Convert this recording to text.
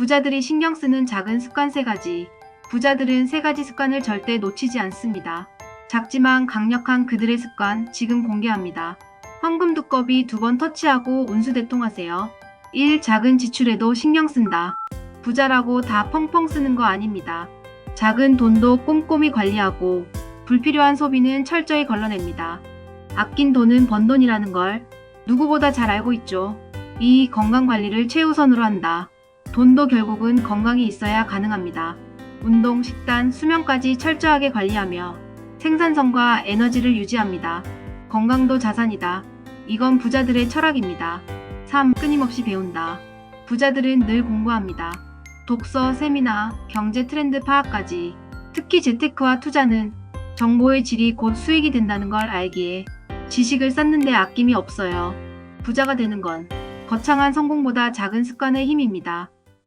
부자들이 신경 쓰는 작은 습관 세 가지. 부자들은 세 가지 습관을 절대 놓치지 않습니다. 작지만 강력한 그들의 습관 지금 공개합니다. 황금 두꺼비 두 번 터치하고 운수 대통하세요. 1. 작은 지출에도 신경 쓴다. 부자라고 다 펑펑 쓰는 거 아닙니다. 작은 돈도 꼼꼼히 관리하고 불필요한 소비는 철저히 걸러냅니다. 아낀 돈은 번 돈이라는 걸 누구보다 잘 알고 있죠. 이 건강 관리를 최우선으로 한다. 돈도 결국은 건강이 있어야 가능합니다. 운동, 식단, 수면까지 철저하게 관리하며 생산성과 에너지를 유지합니다. 건강도 자산이다. 이건 부자들의 철학입니다. 3. 끊임없이 배운다. 부자들은 늘 공부합니다. 독서, 세미나, 경제 트렌드 파악까지. 특히 재테크와 투자는 정보의 질이 곧 수익이 된다는 걸 알기에 지식을 쌓는데 아낌이 없어요. 부자가 되는 건 거창한 성공보다 작은 습관의 힘입니다.